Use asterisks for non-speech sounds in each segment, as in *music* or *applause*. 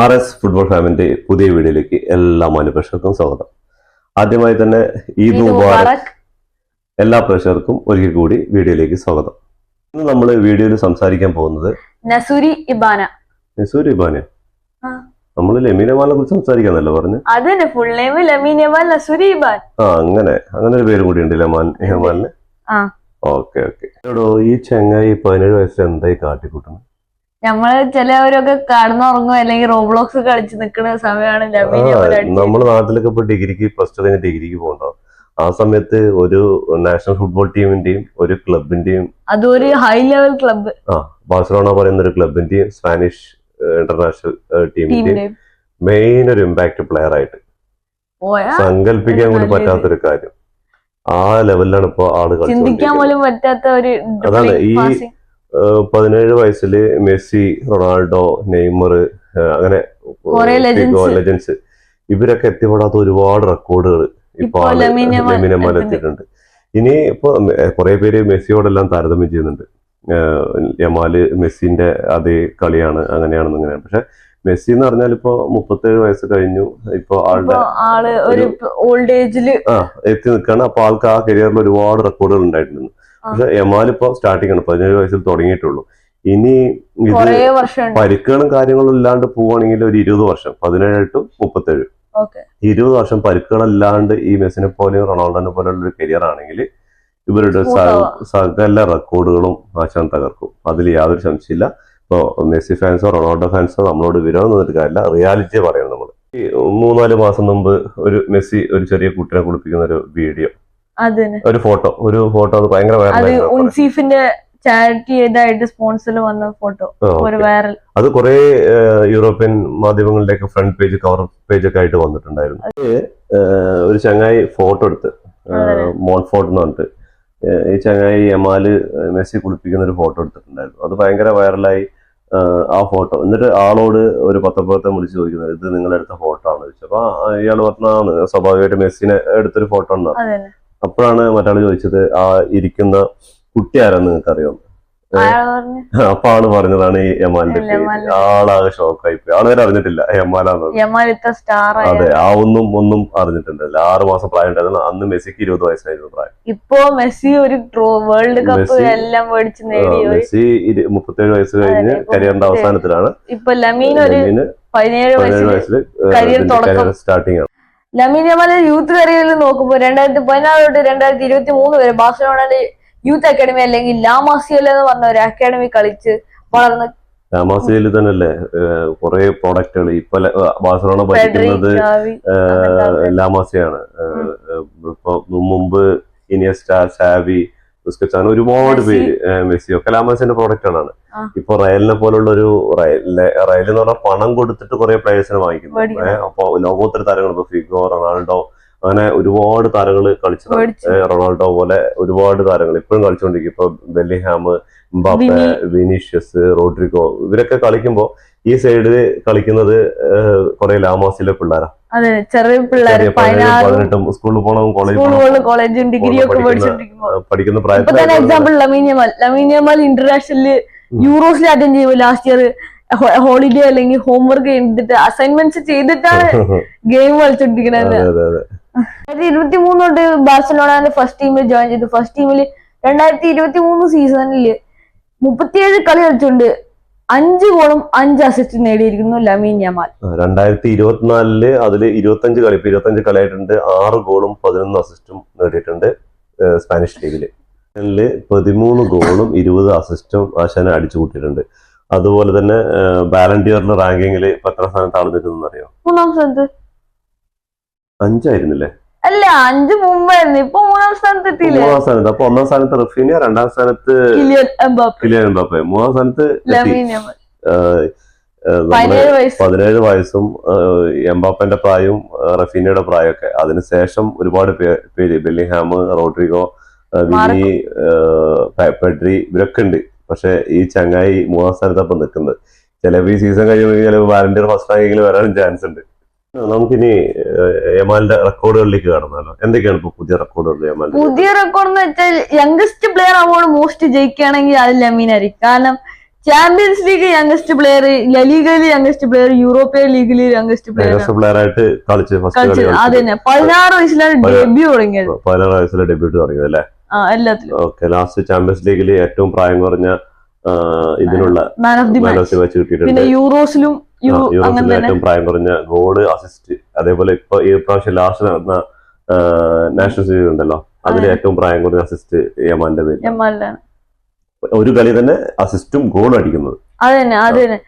R S football ഫാമിന്റെ പുതിയ വീഡിയോയിലേക്ക് എല്ലാ മാന്യപ്രേക്ഷകർക്കും സ്വാഗതം. ആദ്യമായി തന്നെ ഈദ് മുബാറക്. എല്ലാ പ്രേക്ഷകർക്കും ഒരിക്കൽ കൂടി വീഡിയോയിലേക്ക് സ്വാഗതം. ഇന്ന് നമ്മൾ വീഡിയോയിൽ സംസാരിക്കാൻ പോകുന്നത് നസൂരി ഇബാന. നസൂരി ഇബാന. നമ്മൾ ലെമീനമാനെ കുറിച്ച് സംസാരിക്കാന്നല്ലോ പറഞ്ഞു? അതന്നെ full name Lamine Nasraoui Ebana. ആ അങ്ങനെ അങ്ങനെ ഒരു പേരും കൂടി ഉണ്ട് ലമാൻ. Okay okay. ഈ ചെങ്ങായി പതിനേഴ് വയസ്സിൽ എന്തായി കാട്ടിക്കൂട്ടണം നമ്മൾ ചിലവരൊക്കെ കടന്നുറങ്ങും അല്ലെങ്കിൽ റോബ്ലോക്സ് കളിച്ച് നിൽക്കുന്ന സമയമാണ്. നമ്മുടെ നാട്ടിലൊക്കെ ഇപ്പൊ ഡിഗ്രിക്ക് പ്ലസ് ടു കഴിഞ്ഞ് ഡിഗ്രിക്ക് പോകണ്ടോ? ആ സമയത്ത് ഒരു നാഷണൽ ഫുട്ബോൾ ടീമിന്റെയും ഒരു ക്ലബിന്റെയും അതൊരു ഹൈ ലെവൽ ക്ലബ് ആ ബാഴ്സലോണ പറയുന്ന ഒരു ക്ലബിന്റെയും സ്പാനിഷ് ഇന്റർനാഷണൽ ടീമിന്റെയും ടീമിന്റെ മെയിൻ ഒരു ഇമ്പാക്ട് പ്ലെയർ ആയിട്ട്. സങ്കല്പിക്കാൻ കൂടി പറ്റാത്തൊരു കാര്യം. ആ ലെവലിലാണ് ഇപ്പൊ ആൾ ചിന്തിക്കാൻ പോലും പറ്റാത്ത ഒരു അതാണ് ഈ- പതിനേഴ് വയസ്സിൽ മെസ്സി റൊണാൾഡോ നെയ്മർ അങ്ങനെ. ലെജൻസ് ഇവരൊക്കെ എത്തിപ്പെടാത്ത ഒരുപാട് റെക്കോർഡുകൾ ഇപ്പൊ ലെമിനമാൽ എത്തിയിട്ടുണ്ട്. ഇനി ഇപ്പൊ കുറെ പേര് മെസ്സിയോടെല്ലാം താരതമ്യം ചെയ്യുന്നുണ്ട്. യമാൽ മെസ്സിന്റെ അതേ കളിയാണ് അങ്ങനെയാണെന്ന് ഇങ്ങനെയാണ്. പക്ഷെ മെസ്സി എന്ന് പറഞ്ഞാൽ ഇപ്പൊ മുപ്പത്തേഴ് വയസ്സ് കഴിഞ്ഞു. ഇപ്പൊ ആളുടെ ആൾ ഒരു ഓൾഡ് ഏജിൽ ആ എത്തി നിൽക്കുകയാണ്. അപ്പൊ ആൾക്ക് ആ കരിയറിൽ ഒരുപാട് റെക്കോർഡുകൾ ഉണ്ടായിട്ടുണ്ട്. പക്ഷെ എമാൽ ഇപ്പൊ സ്റ്റാർട്ടിംഗ് ആണ് പതിനേഴ് വയസ്സിൽ തുടങ്ങിയിട്ടുള്ളൂ. ഇനി ഇത് പരുക്കുകളും കാര്യങ്ങളും ഇല്ലാണ്ട് പോവാണെങ്കിൽ ഒരു ഇരുപത് വർഷം പതിനേഴ് ടു മുപ്പത്തേഴ്. ഇരുപത് വർഷം പരുക്കുകളല്ലാണ്ട് ഈ മെസ്സിനെ പോലെയും റൊണാൾഡോനെ പോലെയുള്ള ഒരു കരിയർ ആണെങ്കിൽ ഇവരുടെ സകല റെക്കോർഡുകളും ആശാൻ തകർക്കും. അതിൽ യാതൊരു സംശയമില്ല ഇപ്പോ മെസ്സി ഫാൻസോ റൊണാൾഡോ ഫാൻസോ നമ്മളോട് വിരോധം കാര്യമില്ല. റിയാലിറ്റി പറയണം നമ്മൾ ഈ മൂന്നാൽ മാസം മുമ്പ് ഒരു മെസ്സി ഒരു ചെറിയ കുട്ടിനെ കുളിപ്പിക്കുന്ന ഒരു വീഡിയോ ഒരു ഫോട്ടോ ഒരു ഫോട്ടോ അത് ഭയങ്കര അത് വൈറലായിരുന്നു ഉൻസീഫിന്റെ ചാരിറ്റി ഇതായിട്ട് സ്പോൺസറിൽ വന്ന ഫോട്ടോ. ഒരു വൈറൽ അത് കുറെ യൂറോപ്യൻ മാധ്യമങ്ങളിലേക്ക് ഫ്രണ്ട് പേജ് കവർ പേജ് ഒക്കെ ആയിട്ട് വന്നിട്ടുണ്ടായിരുന്നു. അത് ഒരു ചങ്ങായി ഫോട്ടോ എടുത്ത്. മോൺഫോർട്ട് എന്ന് പറഞ്ഞിട്ട് ഈ ചങ്ങായി എമാൽ മെസ്സി കുളിപ്പിക്കുന്ന ഒരു ഫോട്ടോ എടുത്തിട്ടുണ്ടായിരുന്നു. അത് ഭയങ്കര വൈറലായി ആ ഫോട്ടോ എന്നിട്ട് ആളോട് ഒരു പത്തൊമ്പത്തെ വിളിച്ച് ചോദിക്കുന്നത് ഇത് നിങ്ങളെടുത്ത ഫോട്ടോ ആണ് ചോദിച്ചത് അപ്പൊ ഇയാൾ പറഞ്ഞാണ് സ്വാഭാവികമായിട്ട് മെസ്സിനെ എടുത്തൊരു ഫോട്ടോ ഉണ്ടാവും അപ്പോഴാണ് മറ്റാൾ ചോദിച്ചത് ആ ഇരിക്കുന്ന കുട്ടി ആരാന്ന് നിങ്ങൾക്ക് അറിയാം അപ്പൊ ആൾ പറഞ്ഞതാണ് ഈ യമാലിന്റെ പേര്. ആളാകെ ഷോക്കായി പോയി ആൾ വരെ അറിഞ്ഞിട്ടില്ല യമാലാന്ന് അതെ ആ ഒന്നും ഒന്നും അറിഞ്ഞിട്ടുണ്ടല്ല ആറ് മാസം പ്രായം ഉണ്ടായിരുന്നു അന്ന് മെസ്സിക്ക് ഇരുപത് വയസ്സായിരുന്നു പ്രായം. ഇപ്പോ മെസ്സി ഒരു വേൾഡ് കപ്പ് എല്ലാം മേടിച്ച് നേടി മെസ്സി മുപ്പത്തേഴ് വയസ്സ് കഴിഞ്ഞ് കരിയറിന്റെ. അവസാനത്തിലാണ്. ഇപ്പൊ ലമീൻ ഒരു പതിനേഴ് വയസ്സിൽ കരിയർ സ്റ്റാർട്ടിംഗ് ആണ്. ലമീൻ യൂത്ത് കരിയറിൽ നോക്കുമ്പോൾ രണ്ടായിരത്തി പതിനാറ് തൊട്ട് രണ്ടായിരത്തി ഇരുപത്തി മൂന്ന് വരെ ബാഴ്സലോണയുടെ യൂത്ത് അക്കാഡമി അല്ലെങ്കിൽ ലാമാസിയൽ എന്ന് പറഞ്ഞ ഒരു അക്കാഡമി കളിച്ച് വളർന്ന് രാമാസിയിൽ തന്നെയല്ലേ? കുറെ പ്രോഡക്റ്റുകൾ ഇപ്പൊ ബാഴ്സലോണ പഠിക്കുന്നത് ഭരിക്കുന്നത് ലാമാസിയാണ് ഇപ്പൊ മുമ്പ് ഇനിയസ്റ്റ സാവി അങ്ങനെ ഒരുപാട്. പേര് മെസ്സിയോ മെസ്സി. ഒക്കെ ലാമാസിന്റെ പ്രോഡക്റ്റുകളാണ് ആ. ഇപ്പൊ റയലിനെ പോലുള്ള ഒരു റയൽ എന്ന് പറഞ്ഞാൽ പണം കൊടുത്തിട്ട് കുറെ പ്ലേയേഴ്സിനെ വാങ്ങിക്കുന്നു. അപ്പൊ ലോകോത്തര താരങ്ങൾ ഇപ്പൊ ഫിഗോ റൊണാൾഡോ അങ്ങനെ ഒരുപാട് താരങ്ങൾ കളിച്ചു റൊണാൾഡോ പോലെ ഒരുപാട് താരങ്ങൾ ഇപ്പോഴും കളിച്ചുകൊണ്ടിരിക്കും. ഇപ്പൊ ബെല്ലിഹാം ബാപ്പെ വിനീഷ്യസ് റോഡ്രിഗോ ഇവരൊക്കെ കളിക്കുമ്പോ ഈ സൈഡിൽ കളിക്കുന്നത് കുറെ ലാമാസിലെ പിള്ളേരാ. അതെ ചെറിയ പിള്ളേർ പതിനെട്ടും സ്കൂളിൽ പോകണം കോളേജ് കോളേജും ഡിഗ്രിയും ഒക്കെ പഠിക്കുന്ന- പ്രായത്തിൽ example Lamine Yamal Lamine Yamal international യൂറോസിൽ attend ചെയ്യുമ്പോൾ ലാസ്റ്റ് ഇയർ ഹോളിഡേ അല്ലെങ്കിൽ ഹോംവർക്ക് ചെയ്തിട്ട് അസൈൻമെന്റ്സ് ചെയ്തിട്ടാണ് *laughs* ഗെയിം കളിച്ചോണ്ടിരിക്കുന്നത് രണ്ടായിരത്തി ഇരുപത്തി മൂന്ന് തൊട്ട് ബാഴ്സലോണയുടെ ഫസ്റ്റ് ടീമിൽ ജോയിൻ ചെയ്തു ഫസ്റ്റ് ടീമിൽ രണ്ടായിരത്തി ഇരുപത്തി മൂന്ന് സീസണിൽ മുപ്പത്തിയേഴ് കളി കളിച്ചുകൊണ്ട് അഞ്ച് ഗോളും അഞ്ച് അസിസ്റ്റ് നേടിയിരിക്കുന്നു ലമീൻ യമാൽ. രണ്ടായിരത്തി ഇരുപത്തിനാലിൽ അതിൽ ഇരുപത്തഞ്ച് കളി ഇപ്പൊ ഇരുപത്തഞ്ച് കളിയായിട്ടുണ്ട്. ആറ് ഗോളും പതിനൊന്ന് അസിസ്റ്റും നേടിയിട്ടുണ്ട് സ്പാനിഷ് ലീഗിൽ. പതിമൂന്ന് ഗോളും ഇരുപത് അസിസ്റ്റും ആശാന അടിച്ചു കൂട്ടിയിട്ടുണ്ട്. അതുപോലെ തന്നെ ബാലൻഡിയറിന്റെ റാങ്കിങ്ങിൽ എത്ര സ്ഥാനത്താണ് നിൽക്കുന്നത് അറിയോ? മൂന്നാം സ്ഥാനത്ത്. അഞ്ചായിരുന്നില്ലേ? അല്ല അഞ്ച് മുമ്പായിരുന്നു. ഇപ്പൊ മൂന്നാം സ്ഥാനത്ത് എത്തിയില്ലേ മൂന്നാം സ്ഥാനത്ത്. അപ്പൊ ഒന്നാം സ്ഥാനത്ത് റഫീനിയ രണ്ടാം സ്ഥാനത്ത് കിലിയൻ എംബാപ്പെ. മൂന്നാം സ്ഥാനത്ത് പതിനേഴ് വയസ്സ്. എംബാപ്പന്റെ പ്രായവും റഫീനയുടെ പ്രായമൊക്കെ. അതിനുശേഷം ഒരുപാട് പേര്. ബെല്ലിഹാം റോഡ്രിഗോ വിനി പെഡ്രി ഇവരൊക്കെ ഉണ്ട്. പക്ഷെ ഈ ചങ്ങായി മൂന്നാം സ്ഥാനത്തപ്പം നിൽക്കുന്നത് ചിലപ്പോൾ ഈ സീസൺ കഴിയുമ്പോൾ ചിലപ്പോൾ വാലന്റിയർ ഫസ്റ്റ് റാങ്കിങ്ങിൽ വരാനും ചാൻസ് ഉണ്ട്. നമുക്കിനി യമാലിന്റെ റെക്കോർഡുകളിലേക്ക് കടന്നാലോ? എന്തൊക്കെയാണ് ഇപ്പൊ പുതിയ റെക്കോർഡുകൾ യമാലിന്റെ പുതിയ റെക്കോർഡ് എന്ന് വെച്ചാൽ യംഗസ്റ്റ് പ്ലെയർ അവാർഡ് മോസ്റ്റ് ജയിക്കുകയാണെങ്കിൽ അത് ലമീനായിരിക്കും കാരണം ചാമ്പ്യൻസ് ലീഗ് യങ്സ്റ്റ് പ്ലെയർ ലലീഗയിൽ യങ്സ്റ്റ് പ്ലെയർ യൂറോപ്യൻ ലീഗിൽ യങ്സ്റ്റ് പ്ലെയർ പ്ലെയർ ആയിട്ട് കളിച്ച് ഫസ്റ്റ് അത്. തന്നെ പതിനാറ് വയസ്സിലാണ് ഡെബ്യൂ തുടങ്ങിയത്. പതിനാറ് വയസ്സിലെ ഡെബ്യൂട്ട് തുടങ്ങിയത് അല്ലേ? എല്ലാത്തിലും. ഓക്കെ ലാസ്റ്റ് ചാമ്പ്യൻസ് ലീഗിൽ ഏറ്റവും പ്രായം കുറഞ്ഞ ഇതിനുള്ള മാൻ ഓഫ് ദി മാച്ച് കിട്ടിയിട്ടുണ്ട്. പിന്നെ യൂറോസിലും യൂറോപ്പിലെ ഏറ്റവും പ്രായം കുറഞ്ഞ ഗോൾ അസിസ്റ്റ് അതേപോലെ ഇപ്പൊ ഈ പ്രാവശ്യം ലാസ്റ്റ് നടന്ന നാഷണൽ സീരീസ് ഉണ്ടല്ലോ അതിലെ ഏറ്റവും പ്രായം കുറഞ്ഞ അസിസ്റ്റ് യമാന്റെ പേര് ഒരു കളി തന്നെ അസിസ്റ്റും ഗോളും അടിക്കുന്നത്.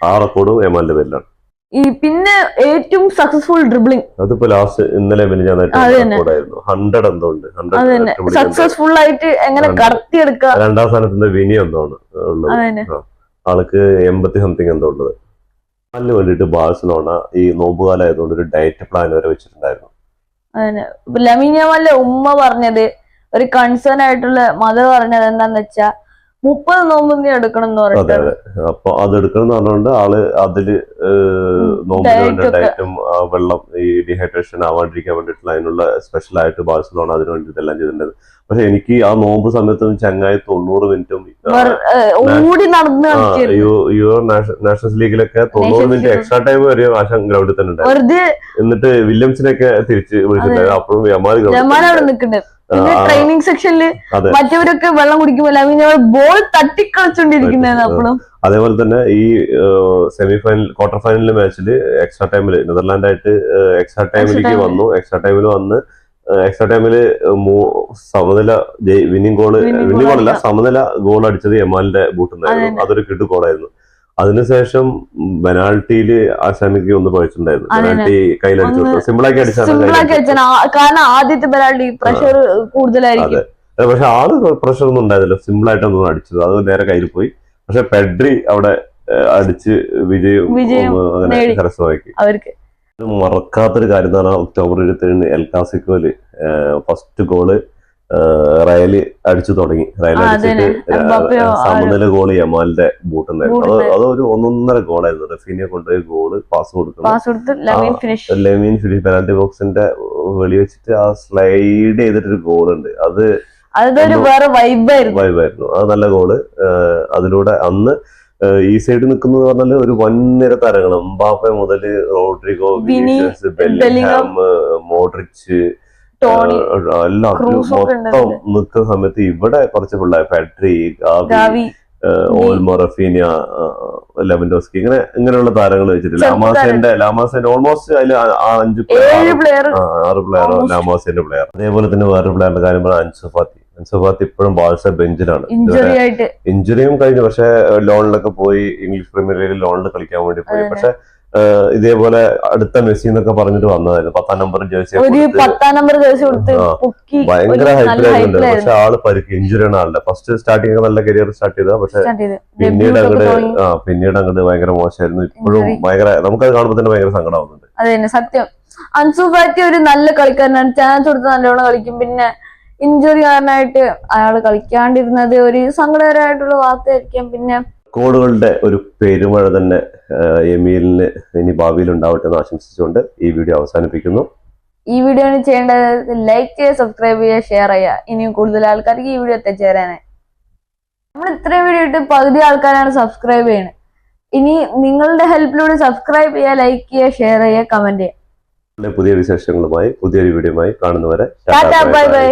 ആ റെക്കോർഡും യമാന്റെ പേരിലാണ്. ഈ പിന്നെ ഏറ്റവും സക്സസ്ഫുൾ ഡ്രിബ്ലിംഗ് അതിപ്പോ ലാസ്റ്റ് ഇന്നലെ ഹൺഡ്രഡ് എന്തോ സക്സസ്ഫുൾ ആയിട്ട് എങ്ങനെ. കടത്തിയെടുക്കുക. രണ്ടാം സ്ഥാനത്തിന്റെ വിനി ആണ് ആൾക്ക് എൺപത്തി സംതിങ് എന്തോ ഉള്ളത്. അതിന് വേണ്ടിയിട്ട് ബാഴ്സലോണ ഈ നോമ്പുകാലായതുകൊണ്ട് ഒരു ഡയറ്റ് പ്ലാൻ വരെ വെച്ചിട്ടുണ്ടായിരുന്നു. ലമീനിയമാലിന്റെ ഉമ്മ പറഞ്ഞത് ഒരു കൺസേൺ ആയിട്ടുള്ള മദർ പറഞ്ഞത് എന്താന്ന് വെച്ചാ മുപ്പത് നോമ്പ് എടുക്കണം എന്ന് അതെ അതെ. അപ്പൊ അത് എടുക്കണം എന്ന് പറഞ്ഞുകൊണ്ട് ആൾ അതിൽ നോമ്പിനും വേണ്ട ഡയറ്റും വെള്ളം ഈ ഡീഹൈഡ്രേഷൻ ആവാണ്ടിരിക്കാൻ വേണ്ടിയിട്ടുള്ള അതിനുള്ള സ്പെഷ്യൽ ആയിട്ട് ബാഴ്സലോണ അതിന് വേണ്ടി ഇതെല്ലാം ചെയ്തിട്ടുണ്ടായിരുന്നു പക്ഷെ എനിക്ക് ആ നോമ്പ് സമയത്തും ചങ്ങായി തൊണ്ണൂറ് മിനിറ്റും ഓടി നടന്ന് നാഷണൽസ് ലീഗിലൊക്കെ തൊണ്ണൂറ് മിനിറ്റ് എക്സ്ട്രാ ടൈം വരെ ആശം ഗ്രൗണ്ടിൽ തന്നെ ഉണ്ടായിരുന്നു. എന്നിട്ട് വില്യംസിനൊക്കെ തിരിച്ച് വിളിച്ചിട്ടുണ്ടായിരുന്നു. അപ്പോഴും യമാൽ ട്രെയിനിങ് സെക്ഷനിൽ മറ്റവരൊക്കെ വെള്ളം കുടിക്കുമ്പോൾ ബോൾ തട്ടിക്കളിച്ചോണ്ടിരിക്കുന്നതാണ് അപ്പോഴും അതേപോലെ തന്നെ ഈ സെമി ഫൈനൽ ക്വാർട്ടർ ഫൈനൽ മാച്ചിൽ എക്സ്ട്രാ ടൈമിൽ നെതർലാൻഡ് ആയിട്ട് എക്സ്ട്രാ ടൈമിലേക്ക് വന്നു. എക്സ്ട്രാ ടൈമിൽ വന്ന് എക്സ്ട്രാ ടൈമിൽ സമനില വിന്നിംഗ് ഗോൾ വിന്നിംഗ് ഗോളല്ല സമനില ഗോൾ അടിച്ചത് യമാലിന്റെ ബൂട്ടിൽ നിന്നായിരുന്നു. അതൊരു കിട്ടു ഗോളായിരുന്നു അതിനുശേഷം ബെനാൾട്ടിയിൽ ആ ഒന്ന് കയ്യിലടിച്ചു ഒന്ന് പോയിട്ടുണ്ടായിരുന്നു സിമ്പിൾ ആക്കി അടിച്ചാണ് സിമ്പിൾ ആക്കി കയ്യിലടിച്ചത്. കാരണം ആദ്യത്തെ പെനാൾട്ടി പ്രഷർ കൂടുതലായിരിക്കും. പക്ഷെ ആൾ പ്രഷർ ഒന്നും ഉണ്ടായിരുന്നില്ല. സിമ്പിൾ ആയിട്ടൊന്നും അടിച്ചത്. അത് നേരെ കയ്യിൽ പോയി. പക്ഷെ പെഡ്രി അവിടെ അടിച്ച് വിജയം അങ്ങനെ. കരസ്ഥമാക്കി. അവർക്ക്. മറക്കാത്തൊരു കാര്യം എന്ന് പറഞ്ഞാൽ October ഇരുപത്തേഴിന് El Clasico first goal Real അടിച്ചു തുടങ്ങി. റയൽ അടിച്ചിട്ട് സമനില ഗോൾ യമാലിന്റെ ബൂട്ടിൽ അത്. അതൊരു ഒന്നൊന്നര ഗോളായിരുന്നു റഫീനെ കൊണ്ടുപോയി ഗോൾ പാസ് കൊടുക്കുന്നു. ലമീൻ ഫിനിഷ് പെനാൽറ്റി ബോക്സിന്റെ വെളി വെച്ചിട്ട് ആ സ്ലൈഡ് ചെയ്തിട്ടൊരു ഗോളുണ്ട് അത് അതൊരു വേറെ വൈബായിരുന്നു വൈബായിരുന്നു അത് നല്ല ഗോൾ അതിലൂടെ അന്ന് ഈ സൈഡ് നിൽക്കുന്നത് പറഞ്ഞാൽ ഒരു വൻനിര താരങ്ങൾ എംബാപ്പെ മുതൽ റോഡ്രിഗോ ബെല്ലിംഗ്. മോഡ്രിച്ച് എല്ലാം മൊത്തം. നിൽക്കുന്ന സമയത്ത് ഇവിടെ കുറച്ച് പിള്ളേർ factory Gavi Gavi Olmo Raphinha Lewandowski ഇങ്ങനെ ഇങ്ങനെയുള്ള താരങ്ങൾ വെച്ചിട്ട് ചെറുപ്പക്കാരൻ. ലാമാസേന്റെ ലാമാസേന്റെ ഓൾമോസ്റ്റ് അതിൽ അഞ്ച് പ്ലെയർ ആറ് പ്ലെയർ ലാമാസേന്റെ പ്ലെയർ അതേപോലെ തന്നെ വേറൊരു പ്ലെയറിന്റെ കാര്യം പറഞ്ഞാൽ അൻസുഫാത്തി അൻസുഫാത്തി ഇപ്പോഴും ബാഴ്സ ബെഞ്ചിലാണ് ഇഞ്ചുറിയും കഴിഞ്ഞു. പക്ഷെ ലോണിലൊക്കെ പോയി. ഇംഗ്ലീഷ് പ്രീമിയർ ലീഗിൽ ലോണിൽ കളിക്കാൻ വേണ്ടി പോയി. പക്ഷെ ഇതേപോലെ അടുത്ത മെസ്സി എന്നൊക്കെ പറഞ്ഞിട്ട് വന്നതായിരുന്നു. പത്താം നമ്പർ ജേഴ്സി പത്താം നമ്പർ ജേഴ്സി കൊടുത്ത് ഭയങ്കര ഹൈപ്പിലായിരുന്നു പക്ഷെ ആൾ പരിക്ക് ഇഞ്ചുറി ആണ് ആളുടെ. ഫസ്റ്റ് സ്റ്റാർട്ടിങ് നല്ല കരിയർ സ്റ്റാർട്ട് ചെയ്ത പക്ഷെ പിന്നീട് അങ്ങോട്ട് ആ പിന്നീട് അങ്ങോട്ട് ഭയങ്കര മോശമായിരുന്നു. ഇപ്പോഴും. ഭയങ്കര നമുക്കത് കാണുമ്പോൾ തന്നെ ഭയങ്കര സങ്കടമാവുന്നുണ്ട് അതെ സത്യം. അൻസു ഫാറ്റി ഒരു നല്ല കളിക്കാരനാണ്. ചാൻസ് കൊടുത്ത് നല്ലോണം കളിക്കും. പിന്നെ ഇഞ്ചുറി കാരണമായിട്ട് അയാൾ കളിക്കാണ്ടിരുന്നത് ഒരു സങ്കടകരമായിട്ടുള്ള വാർത്തയായിരിക്കാം. പിന്നെ കോളുകളുടെ ഒരു പെരുമഴ തന്നെ ഏഹ്, എമീലിന് ഇനി ഭാവിയിൽ ഉണ്ടാവട്ടെ എന്ന് ആശംസിച്ചുകൊണ്ട് ഈ വീഡിയോ അവസാനിപ്പിക്കുന്നു. ഈ വീഡിയോ ചെയ്യേണ്ടത് ലൈക്ക് ചെയ്യുക സബ്സ്ക്രൈബ് ചെയ്യുക ഷെയർ ചെയ്യുക. ഇനിയും കൂടുതൽ ആൾക്കാർക്ക് ഈ വീഡിയോ എത്തിച്ചേരാനായി. നമ്മൾ ഇത്രയും വീഡിയോ ഇട്ട് പകുതി ആൾക്കാരാണ് സബ്സ്ക്രൈബ് ചെയ്യുന്നത് ഇനി നിങ്ങളുടെ ഹെൽപ്പിലൂടെ സബ്സ്ക്രൈബ് ചെയ്യുക ലൈക്ക് ചെയ്യുക ഷെയർ ചെയ്യുക കമന്റ് ചെയ്യുക. പുതിയ വിശേഷങ്ങളുമായി പുതിയൊരു വീഡിയോ കാണുന്നവരെ ബൈ. ബൈ